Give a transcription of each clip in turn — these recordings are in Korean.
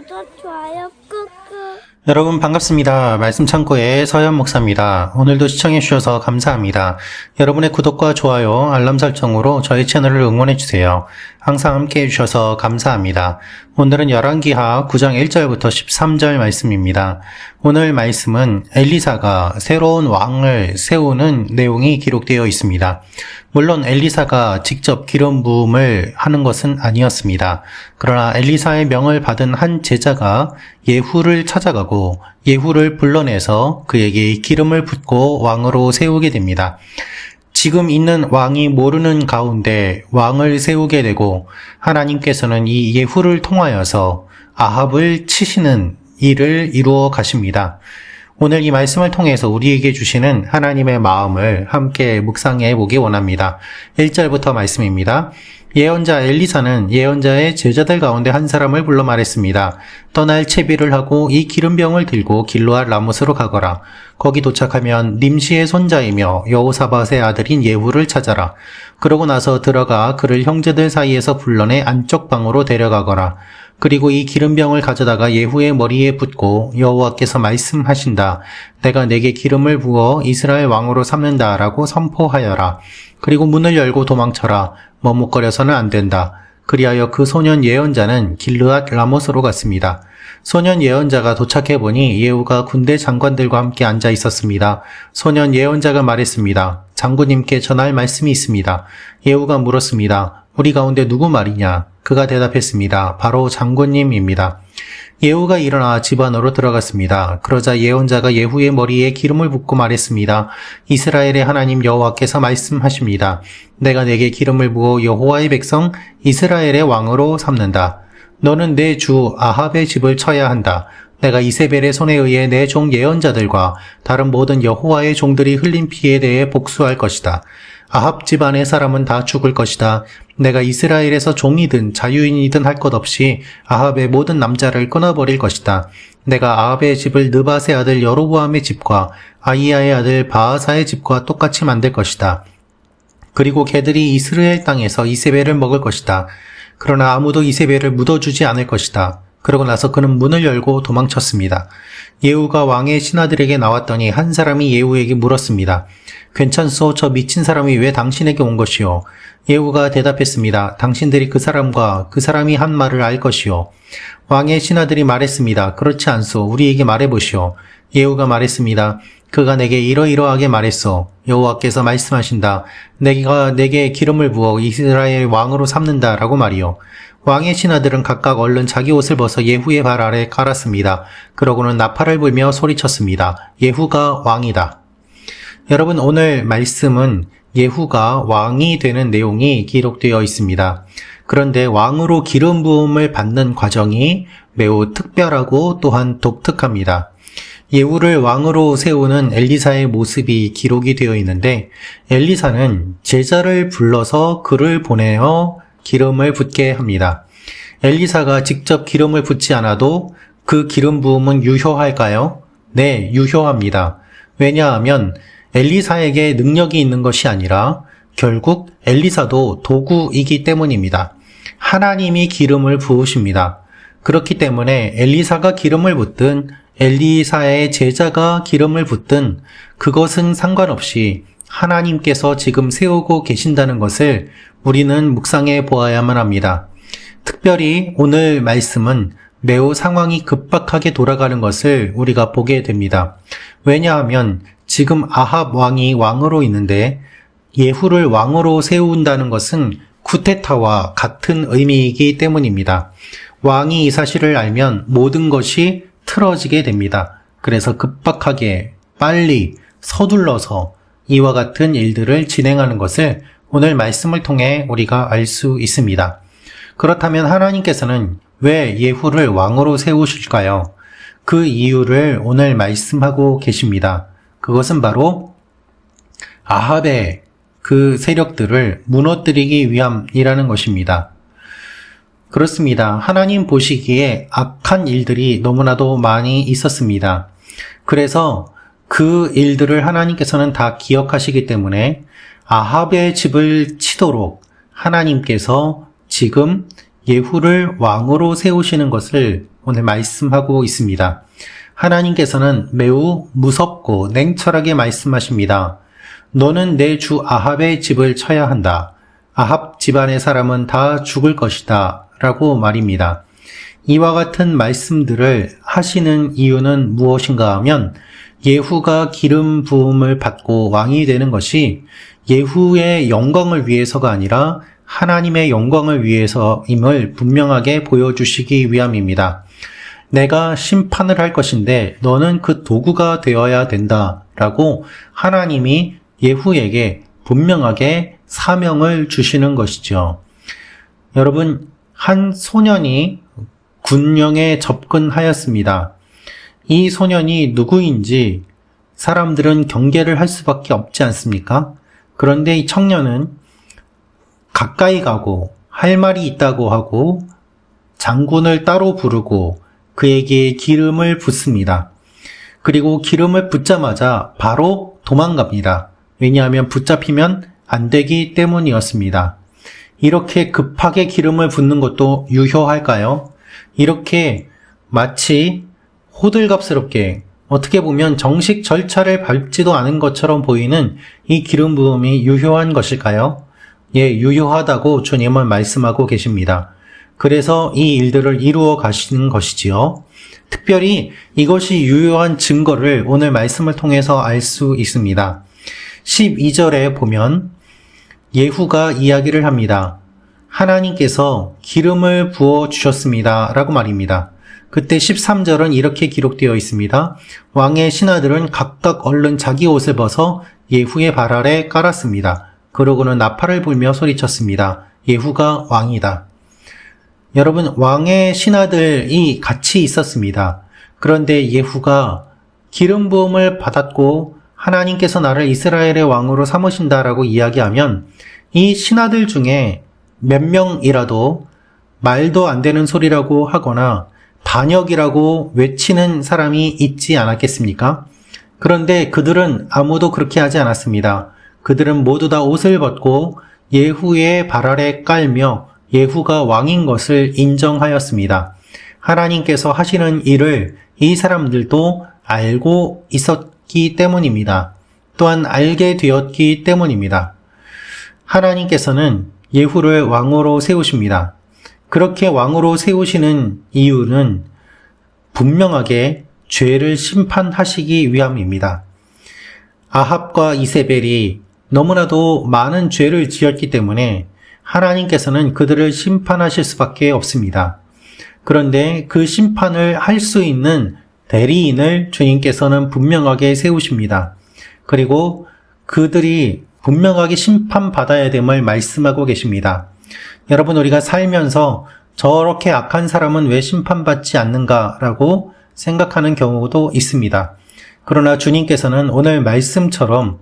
구독, 좋아요 꾹꾹. 여러분 반갑습니다. 말씀 창고의 서현 목사입니다. 오늘도 시청해 주셔서 감사합니다. 여러분의 구독과 좋아요, 알람 설정으로 저희 채널을 응원해 주세요. 항상 함께 해 주셔서 감사합니다. 오늘은 열왕기하 9장 1절부터 13절 말씀입니다. 오늘 말씀은 엘리사가 새로운 왕을 세우는 내용이 기록되어 있습니다. 물론 엘리사가 직접 기름 부음을 하는 것은 아니었습니다. 그러나 엘리사의 명을 받은 한 제자가 예후를 찾아가고 예후를 불러내서 그에게 기름을 붓고 왕으로 세우게 됩니다. 지금 있는 왕이 모르는 가운데 왕을 세우게 되고 하나님께서는 이 예후를 통하여서 아합을 치시는 일을 이루어 가십니다. 오늘 이 말씀을 통해서 우리에게 주시는 하나님의 마음을 함께 묵상해 보기 원합니다. 1절부터 말씀입니다. 예언자 엘리사는 예언자의 제자들 가운데 한 사람을 불러 말했습니다. 떠날 채비를 하고 이 기름병을 들고 길로알 라못으로 가거라. 거기 도착하면 님시의 손자이며 여호사밧의 아들인 예후를 찾아라. 그러고 나서 들어가 그를 형제들 사이에서 불러내 안쪽 방으로 데려가거라. 그리고 이 기름병을 가져다가 예후의 머리에 붓고 여호와께서 말씀하신다. 내가 내게 기름을 부어 이스라엘 왕으로 삼는다 라고 선포하여라. 그리고 문을 열고 도망쳐라. 머뭇거려서는 안 된다. 그리하여 그 소년 예언자는 길르앗 라못으로 갔습니다. 소년 예언자가 도착해 보니 예후가 군대 장관들과 함께 앉아 있었습니다. 소년 예언자가 말했습니다. 장군님께 전할 말씀이 있습니다. 예후가 물었습니다. 우리 가운데 누구 말이냐? 그가 대답했습니다. 바로 장군님입니다. 예후가 일어나 집 안으로 들어갔습니다. 그러자 예언자가 예후의 머리에 기름을 붓고 말했습니다. 이스라엘의 하나님 여호와께서 말씀하십니다. 내가 내게 기름을 부어 여호와의 백성 이스라엘의 왕으로 삼는다. 너는 내 주 아합의 집을 쳐야 한다. 내가 이세벨의 손에 의해 내 종 예언자들과 다른 모든 여호와의 종들이 흘린 피에 대해 복수할 것이다. 아합 집안의 사람은 다 죽을 것이다. 내가 이스라엘에서 종이든 자유인이든 할 것 없이 아합의 모든 남자를 끊어버릴 것이다. 내가 아합의 집을 느바세 아들 여로보암의 집과 아이야의 아들 바하사의 집과 똑같이 만들 것이다. 그리고 개들이 이스라엘 땅에서 이세벨을 먹을 것이다. 그러나 아무도 이세벨을 묻어주지 않을 것이다. 그러고 나서 그는 문을 열고 도망쳤습니다. 예후가 왕의 신하들에게 나왔더니 한 사람이 예후에게 물었습니다. 괜찮소? 저 미친 사람이 왜 당신에게 온 것이요? 예후가 대답했습니다. 당신들이 그 사람과 그 사람이 한 말을 알 것이요. 왕의 신하들이 말했습니다. 그렇지 않소. 우리에게 말해보시오. 예후가 말했습니다. 그가 내게 이러이러하게 말했소. 여호와께서 말씀하신다. 내가 내게 기름을 부어 이스라엘 왕으로 삼는다라고 말이요. 왕의 신하들은 각각 얼른 자기 옷을 벗어 예후의 발 아래 깔았습니다. 그러고는 나팔을 불며 소리쳤습니다. 예후가 왕이다. 여러분 오늘 말씀은 예후가 왕이 되는 내용이 기록되어 있습니다. 그런데 왕으로 기름 부음을 받는 과정이 매우 특별하고 또한 독특합니다. 예후를 왕으로 세우는 엘리사의 모습이 기록이 되어 있는데 엘리사는 제자를 불러서 그를 보내어 기름을 붓게 합니다. 엘리사가 직접 기름을 붓지 않아도 그 기름 부음은 유효할까요? 네, 유효합니다. 왜냐하면 엘리사에게 능력이 있는 것이 아니라 결국 엘리사도 도구이기 때문입니다. 하나님이 기름을 부으십니다. 그렇기 때문에 엘리사가 기름을 붓든 엘리사의 제자가 기름을 붓든 그것은 상관없이 하나님께서 지금 세우고 계신다는 것을 우리는 묵상해 보아야만 합니다. 특별히 오늘 말씀은 매우 상황이 급박하게 돌아가는 것을 우리가 보게 됩니다. 왜냐하면 지금 아합 왕이 왕으로 있는데 예후를 왕으로 세운다는 것은 쿠데타와 같은 의미이기 때문입니다. 왕이 이 사실을 알면 모든 것이 틀어지게 됩니다. 그래서 급박하게 빨리 서둘러서 이와 같은 일들을 진행하는 것을 오늘 말씀을 통해 우리가 알 수 있습니다. 그렇다면 하나님께서는 왜 예후를 왕으로 세우실까요? 그 이유를 오늘 말씀하고 계십니다. 그것은 바로 아합의 그 세력들을 무너뜨리기 위함이라는 것입니다. 그렇습니다. 하나님 보시기에 악한 일들이 너무나도 많이 있었습니다. 그래서 그 일들을 하나님께서는 다 기억하시기 때문에 아합의 집을 치도록 하나님께서 지금 예후를 왕으로 세우시는 것을 오늘 말씀하고 있습니다. 하나님께서는 매우 무섭고 냉철하게 말씀하십니다. 너는 내 주 아합의 집을 쳐야 한다. 아합 집안의 사람은 다 죽을 것이다. 라고 말입니다. 이와 같은 말씀들을 하시는 이유는 무엇인가 하면 예후가 기름 부음을 받고 왕이 되는 것이 예후의 영광을 위해서가 아니라 하나님의 영광을 위해서임을 분명하게 보여주시기 위함입니다. 내가 심판을 할 것인데 너는 그 도구가 되어야 된다. 라고 하나님이 예후에게 분명하게 사명을 주시는 것이죠. 여러분, 한 소년이 군령에 접근하였습니다. 이 소년이 누구인지 사람들은 경계를 할 수밖에 없지 않습니까? 그런데 이 청년은 가까이 가고 할 말이 있다고 하고 장군을 따로 부르고 그에게 기름을 붓습니다. 그리고 기름을 붓자마자 바로 도망갑니다. 왜냐하면 붙잡히면 안 되기 때문이었습니다. 이렇게 급하게 기름을 붓는 것도 유효할까요? 이렇게 마치 호들갑스럽게 어떻게 보면 정식 절차를 밟지도 않은 것처럼 보이는 이 기름 부음이 유효한 것일까요? 예, 유효하다고 주님은 말씀하고 계십니다. 그래서 이 일들을 이루어 가시는 것이지요. 특별히 이것이 유효한 증거를 오늘 말씀을 통해서 알 수 있습니다. 12절에 보면 예후가 이야기를 합니다. 하나님께서 기름을 부어 주셨습니다. 라고 말입니다. 그때 13절은 이렇게 기록되어 있습니다. 왕의 신하들은 각각 얼른 자기 옷을 벗어 예후의 발 아래 깔았습니다. 그러고는 나팔을 불며 소리쳤습니다. 예후가 왕이다. 여러분, 왕의 신하들이 같이 있었습니다. 그런데 예후가 기름 부음을 받았고 하나님께서 나를 이스라엘의 왕으로 삼으신다라고 이야기하면 이 신하들 중에 몇 명이라도 말도 안 되는 소리라고 하거나 반역이라고 외치는 사람이 있지 않았겠습니까? 그런데 그들은 아무도 그렇게 하지 않았습니다. 그들은 모두 다 옷을 벗고 예후의 발 아래 깔며 예후가 왕인 것을 인정하였습니다. 하나님께서 하시는 일을 이 사람들도 알고 있었기 때문입니다. 또한 알게 되었기 때문입니다. 하나님께서는 예후를 왕으로 세우십니다. 그렇게 왕으로 세우시는 이유는 분명하게 죄를 심판하시기 위함입니다. 아합과 이세벨이 너무나도 많은 죄를 지었기 때문에 하나님께서는 그들을 심판하실 수밖에 없습니다. 그런데 그 심판을 할 수 있는 대리인을 주님께서는 분명하게 세우십니다. 그리고 그들이 분명하게 심판받아야 됨을 말씀하고 계십니다. 여러분, 우리가 살면서 저렇게 악한 사람은 왜 심판받지 않는가라고 생각하는 경우도 있습니다. 그러나 주님께서는 오늘 말씀처럼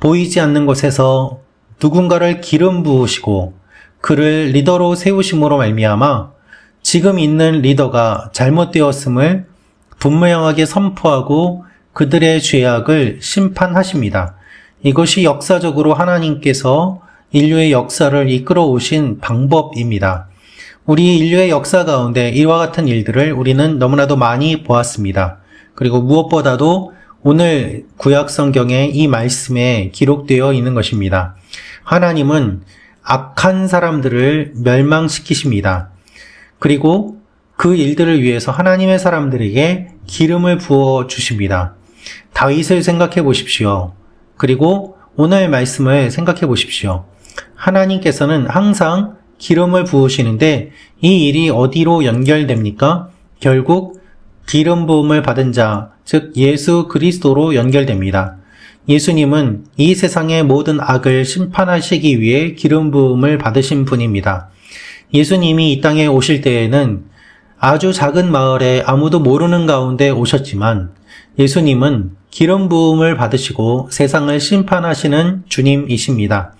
보이지 않는 곳에서 누군가를 기름 부으시고 그를 리더로 세우심으로 말미암아 지금 있는 리더가 잘못되었음을 분명하게 선포하고 그들의 죄악을 심판하십니다. 이것이 역사적으로 하나님께서 인류의 역사를 이끌어 오신 방법입니다. 우리 인류의 역사 가운데 이와 같은 일들을 우리는 너무나도 많이 보았습니다. 그리고 무엇보다도 오늘 구약 성경에 이 말씀에 기록되어 있는 것입니다. 하나님은 악한 사람들을 멸망시키십니다. 그리고 그 일들을 위해서 하나님의 사람들에게 기름을 부어 주십니다. 다윗을 생각해 보십시오. 그리고 오늘 말씀을 생각해 보십시오. 하나님께서는 항상 기름을 부으시는데 이 일이 어디로 연결됩니까? 결국 기름 부음을 받은 자, 즉 예수 그리스도로 연결됩니다. 예수님은 이 세상의 모든 악을 심판하시기 위해 기름 부음을 받으신 분입니다. 예수님이 이 땅에 오실 때에는 아주 작은 마을에 아무도 모르는 가운데 오셨지만 예수님은 기름 부음을 받으시고 세상을 심판하시는 주님이십니다.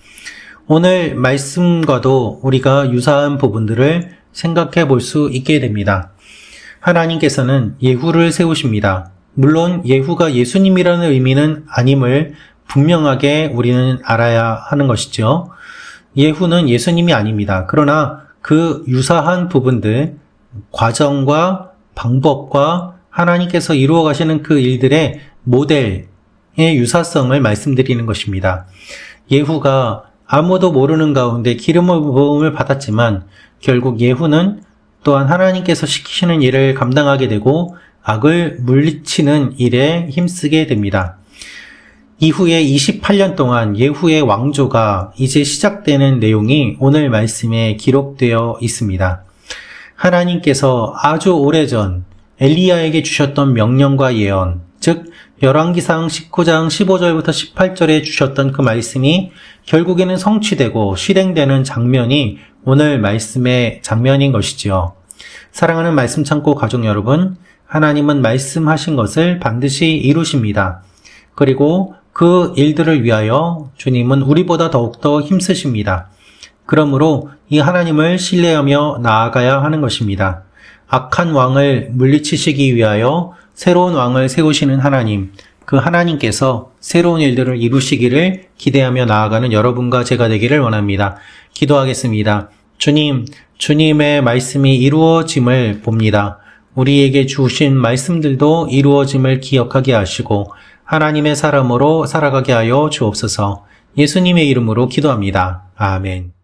오늘 말씀과도 우리가 유사한 부분들을 생각해 볼 수 있게 됩니다. 하나님께서는 예후를 세우십니다. 물론 예후가 예수님이라는 의미는 아님을 분명하게 우리는 알아야 하는 것이죠. 예후는 예수님이 아닙니다. 그러나 그 유사한 부분들, 과정과 방법과 하나님께서 이루어 가시는 그 일들의 모델의 유사성을 말씀드리는 것입니다. 예후가 아무도 모르는 가운데 기름을 부음을 받았지만 결국 예후는 또한 하나님께서 시키시는 일을 감당하게 되고 악을 물리치는 일에 힘쓰게 됩니다. 이후에 28년 동안 예후의 왕조가 이제 시작되는 내용이 오늘 말씀에 기록되어 있습니다. 하나님께서 아주 오래전 엘리야에게 주셨던 명령과 예언, 즉 열왕기상 19장 15절부터 18절에 주셨던 그 말씀이 결국에는 성취되고 실행되는 장면이 오늘 말씀의 장면인 것이지요. 사랑하는 말씀 창고 가족 여러분, 하나님은 말씀하신 것을 반드시 이루십니다. 그리고 그 일들을 위하여 주님은 우리보다 더욱더 힘쓰십니다. 그러므로 이 하나님을 신뢰하며 나아가야 하는 것입니다. 악한 왕을 물리치시기 위하여 새로운 왕을 세우시는 하나님, 그 하나님께서 새로운 일들을 이루시기를 기대하며 나아가는 여러분과 제가 되기를 원합니다. 기도하겠습니다. 주님, 주님의 말씀이 이루어짐을 봅니다. 우리에게 주신 말씀들도 이루어짐을 기억하게 하시고 하나님의 사람으로 살아가게 하여 주옵소서 예수님의 이름으로 기도합니다. 아멘.